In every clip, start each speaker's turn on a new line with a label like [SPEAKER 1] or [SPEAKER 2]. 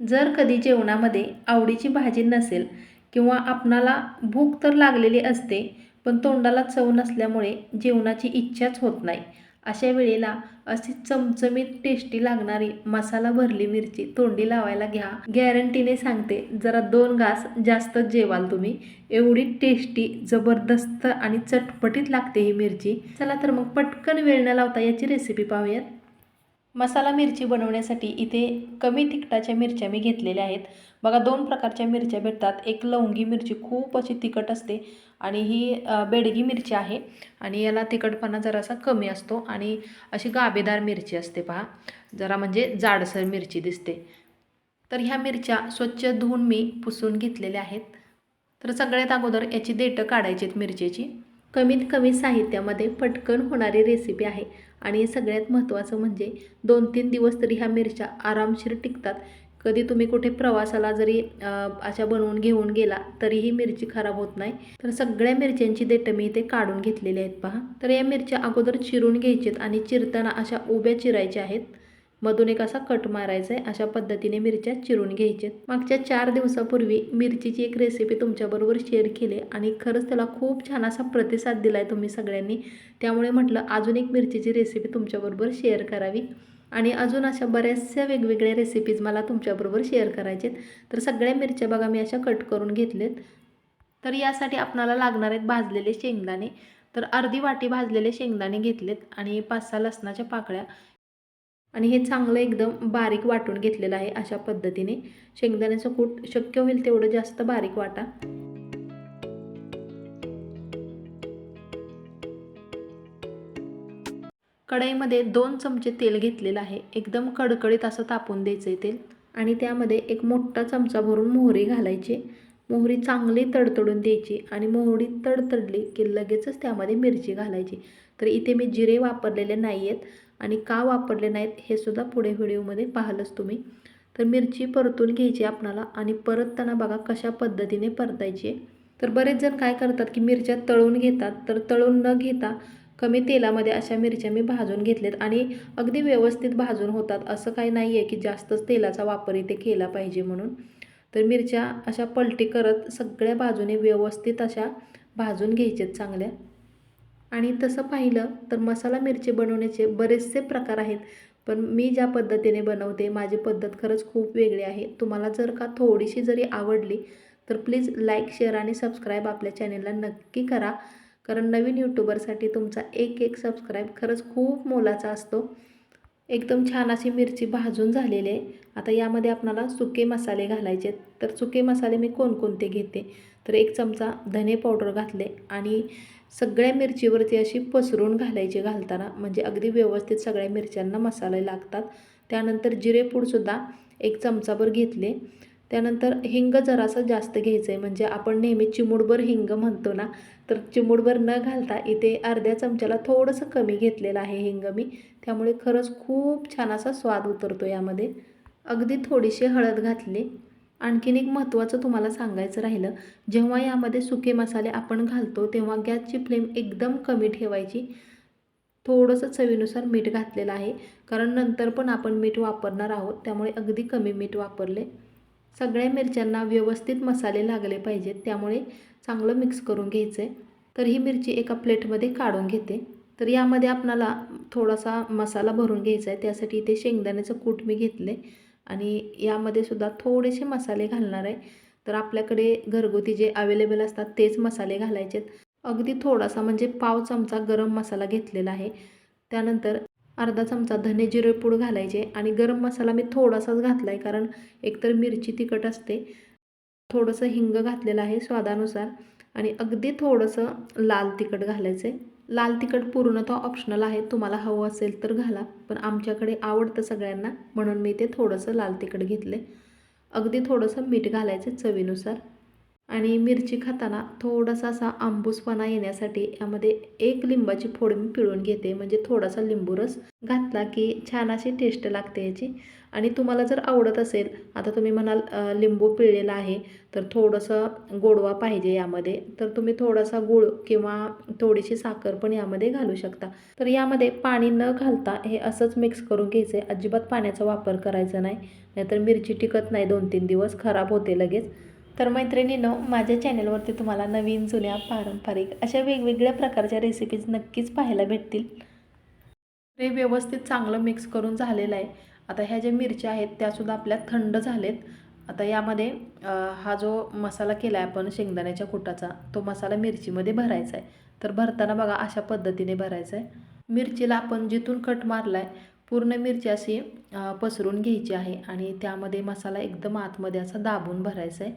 [SPEAKER 1] जर कधी जेवणामध्ये आवडीची भाजी नसेल किंवा आपणाला भूक तर लागलेली असते पण तोंडाला चव नसल्यामुळे जेवणाची इच्छाच होत नाही. अशा वेळेला अशी चमचमीत टेस्टी लागणारी मसाला भरली मिरची तोंडी लावायला घ्या. गॅरंटीने सांगते जरा दोन घास जास्तच जेवाल तुम्ही. एवढी टेस्टी जबरदस्त आणि चटपटीत लागते ही मिरची. चला तर मग पटकन वेळ न लावता याची रेसिपी पाहूयात. मसाला मिरची बनवण्यासाठी इथे कमी तिखटाच्या मिरच्या मी घेतलेल्या आहेत. बघा दोन प्रकारच्या मिरच्या भेटतात. एक लवंगी मिरची खूप अशी तिखट असते आणि ही बेडगी मिरची आहे आणि याला तिखटपणा जरासा कमी असतो आणि अशी गाबेदार मिरची असते पहा. जरा म्हणजे जाडसर मिरची दिसते. तर ह्या मिरच्या स्वच्छ धुवून मी पुसून घेतलेल्या आहेत. तर सगळ्यात अगोदर याची देठं काढायची आहेत मिरचीची. कमीत कमी साहित्यामध्ये पटकन होणारी रेसिपी आहे. आणि सगळ्यात महत्त्वाचं म्हणजे दोन तीन दिवस तरी ह्या मिरच्या आरामशीर टिकतात. कधी तुम्ही कुठे प्रवासाला जरी अशा बनवून घेऊन गेला तरीही मिरची खराब होत नाही. तर सगळ्या मिरच्यांची देठं मी इथे काढून घेतलेली आहेत पहा. तर या मिरच्या अगोदर चिरून घ्यायच्यात आणि चिरताना अशा उभ्या चिरायच्या आहेत. मधून एक असा कट मारायचा आहे अशा पद्धतीने मिरच्या चिरून घ्यायच्यात. मागच्या चार दिवसापूर्वी मिरचीची एक रेसिपी तुमच्याबरोबर शेअर केली आणि खरंच त्याला खूप छान असा प्रतिसाद दिला आहे तुम्ही सगळ्यांनी. त्यामुळे म्हटलं अजून एक मिरचीची रेसिपी तुमच्याबरोबर शेअर करावी. आणि अजून अशा बऱ्याचशा वेगवेगळ्या रेसिपीज मला तुमच्याबरोबर शेअर करायचे तर सगळ्या मिरच्या बघा मी अशा कट करून घेतलेत. तर यासाठी आपणाला लागणार आहेत भाजलेले शेंगदाणे. तर अर्धी वाटी भाजलेले शेंगदाणे घेतलेत आणि पाच सहा लसणाच्या पाकळ्या. आणि हे चांगलं एकदम बारीक वाटून घेतलेलं आहे अशा पद्धतीने. शेंगदाण्याचं कूट शक्य होईल तेवढं जास्त बारीक वाटा. कढईमध्ये दोन चमचे तेल घेतलेलं आहे. एकदम कडकडीत असं तापून द्यायचं आहे तेल. आणि त्यामध्ये एक मोठा चमचा भरून मोहरी घालायची. मोहरी चांगली तडतडून द्यायची आणि मोहरी तडतडली की लगेचच त्यामध्ये मिरची घालायची. तर इथे मी जिरे वापरलेले नाही आहेत आणि का वापरले नाहीत हे सुद्धा पुढे व्हिडिओमध्ये पाहालच तुम्ही. तर मिरची परतून घ्यायची आपणाला आणि परतताना बघा कशा पद्धतीने परतायची आहे. तर बरेच जण काय करतात की मिरच्या तळून घेतात तर तळून न घेता कमी तेलामध्ये अशा मिरच्या मी भाजून घेतल्यात आणि अगदी व्यवस्थित भाजून होतात. असं काही नाही आहे की जास्तच तेलाचा वापर इथे केला पाहिजे म्हणून. तर मिरच्या अशा पलटी करत सगळ्या बाजूने व्यवस्थित अशा भाजून घ्यायच्यात चांगल्या. आणि तसं पाहिलं तर मसाला मिरची बनवण्याचे बरेचसे प्रकार आहेत. पण मी ज्या पद्धतीने बनवते माझी पद्धत खरंच खूप वेगळी आहे. तुम्हाला जर का थोडीशी जरी आवडली तर प्लीज लाईक शेअर आणि सबस्क्राईब आपल्या चॅनेलला नक्की करा. कारण नवीन यूट्यूबरसाठी तुमचा एक एक सबस्क्राईब खरंच खूप मोलाचा असतो. एकदम छान अशी मिरची भाजून झालेली आहे. आता यामध्ये आपणाला सुके मसाले घालायचे आहेत. तर सुके मसाले मी कोणकोणते घेते? तर एक चमचा धने पावडर घातले आणि सगळ्या मिरचीवरती अशी पसरून घालायची घालताना म्हणजे अगदी व्यवस्थित सगळ्या मिरच्यांना मसाले लागतात. त्यानंतर जिरेपूडसुद्धा एक चमचाभर घेतले. त्यानंतर हिंग जरासं जास्त घ्यायचं आहे म्हणजे आपण नेहमी चिमूडभर हिंग म्हणतो ना तर चिमूडभर न घालता इथे अर्ध्या चमच्याला थोडंसं कमी घेतलेलं आहे हिंग मी. त्यामुळे खरंच खूप छान असा स्वाद उतरतो यामध्ये. अगदी थोडीशी हळद घातली. आणखीन एक महत्त्वाचं तुम्हाला सांगायचं राहिलं जेव्हा यामध्ये सुके मसाले आपण घालतो तेव्हा गॅसची फ्लेम एकदम कमी ठेवायची. थोडंसं चवीनुसार मीठ घातलेलं आहे कारण नंतर पण आपण मीठ वापरणार आहोत त्यामुळे अगदी कमी मीठ वापरले. सगळ्या मिरच्यांना व्यवस्थित मसाले लागले पाहिजेत त्यामुळे चांगलं मिक्स करून घ्यायचं. आहे तर ही मिरची एका प्लेटमध्ये काढून घेते. तर यामध्ये आपणाला थोडासा मसाला भरून घ्यायचा आहे त्यासाठी इथे शेंगदाण्याचं कूट मी घेतले. आणि यामध्ये सुद्धा थोडेसे मसाले घालणार आहे. तर आपल्याकडे घरगुती जे अवेलेबल असतात तेच मसाले घालायचे अगदी थोडासा म्हणजे पाव चमचा गरम मसाला घेतलेला आहे. त्यानंतर अर्धा चमचा धने जिरे पूड घालायचे आणि गरम मसाला मी थोडासाच घातला आहे कारण एकतर मिरची तिखट असते. थोडंसं हिंग घातलेलं आहे स्वादानुसार आणि अगदी थोडंसं लाल तिखट घालायचं आहे लाल तिखट पूर्णतः ऑप्शनल आहे तुम्हाला हवं असेल तर घाला. पण आमच्याकडे आवडतं सगळ्यांना म्हणून मी ते थोडंसं लाल तिखट घेतले अगदी थोडंसं मीठ घालायचं चवीनुसार. आणि मिरची खाताना थोडासा असा आंबूसपणा येण्यासाठी यामध्ये एक लिंबाची फोड मी पिळून घेते. म्हणजे थोडासा लिंबू रस घातला की छान अशी टेस्ट लागते याची. आणि तुम्हाला जर आवडत असेल आता तुम्ही म्हणाल लिंबू पिळलेला आहे तर थोडंसं गोडवा पाहिजे यामध्ये. तर तुम्ही थोडासा गूळ किंवा थोडीशी साखर पण यामध्ये घालू शकता. तर यामध्ये पाणी न घालता हे असंच मिक्स करून घ्यायचं. आहे अजिबात पाण्याचा वापर करायचा नाही. नाहीतर मिरची टिकत नाही दोन तीन दिवस खराब होते लगेच. तर मैत्रिणीनो माझ्या चॅनलवरती तुम्हाला नवीन जुन्या पारंपरिक अशा वेगवेगळ्या प्रकारच्या रेसिपीज नक्कीच पाहायला भेटतील. हे व्यवस्थित चांगलं मिक्स करून झालेलं आहे. आता ह्या ज्या मिरच्या आहेत त्यासुद्धा आपल्या थंड झालेत. आता यामध्ये हा जो मसाला केला आहे आपण शेंगदाण्याच्या कुटाचा तो मसाला मिरचीमध्ये भरायचा आहे तर भरताना बघा अशा पद्धतीने भरायचा आहे मिरचीला आपण जिथून कट मारला आहे पूर्ण मिरची अशी पसरून घ्यायची आहे आणि त्यामध्ये मसाला एकदम आतमध्ये असा दाबून भरायचा आहे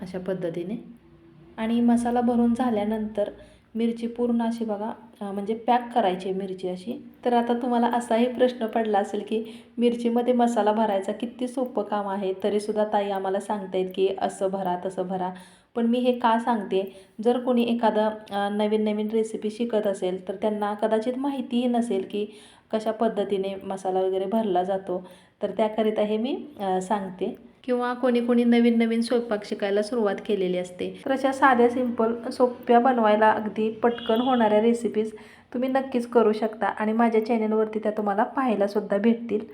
[SPEAKER 1] अशा पद्धतीने. आणि मसाला भरून झाल्यानंतर मिरची पूर्ण अशी बघा म्हणजे पॅक करायची मिरची अशी. तर आता तुम्हाला असाही प्रश्न पडला असेल की मिरचीमध्ये मसाला भरायचा किती सोपं काम आहे तरीसुद्धा ताई आम्हाला सांगतायत की असं भरा तसं भरा. पण मी हे का सांगते जर कोणी एखादं नवीन नवीन रेसिपी शिकत असेल तर त्यांना कदाचित माहितीही नसेल की कशा पद्धतीने मसाला वगैरे भरला जातो. तर त्याकरिता हे मी सांगते. किंवा कोणी कोणी नवीन नवीन स्वयंपाक शिकायला सुरुवात केलेली असते. तर अशा साध्या सिंपल सोप्या बनवायला अगदी पटकन होणाऱ्या रेसिपीज तुम्ही नक्कीच करू शकता आणि माझ्या चॅनलवरती त्या तुम्हाला पाहायलासुद्धा भेटतील.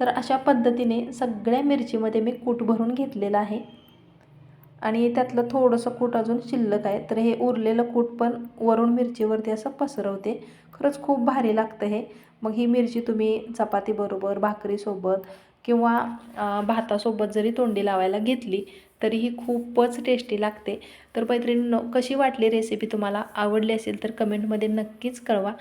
[SPEAKER 1] तर अशा पद्धतीने सगळ्या मिरचीमध्ये मी कूट भरून घेतलेलं आहे. आणि त्यातलं थोडंसं कूट अजून शिल्लक आहे. तर हे उरलेलं कूट पण वरून मिरचीवरती असं पसरवते. खरंच खूप भारी लागतं हे. मग ही मिरची तुम्ही चपातीबरोबर भाकरीसोबत किंवा भातासोबत जरी तोंडी लावायला घेतली तरी ही खूपच टेस्टी लागते. तर मैत्रिणींनो कशी वाटली रेसिपी तुम्हाला? आवडली असेल तर कमेंटमध्ये नक्कीच कळवा.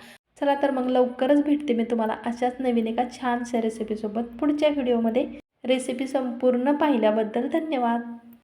[SPEAKER 1] चला तर मग लवकरच भेटते मी तुम्हाला अशाच नवीन एका छानशा रेसिपीसोबत पुढच्या व्हिडिओमध्ये रेसिपी संपूर्ण पाहिल्याबद्दल धन्यवाद!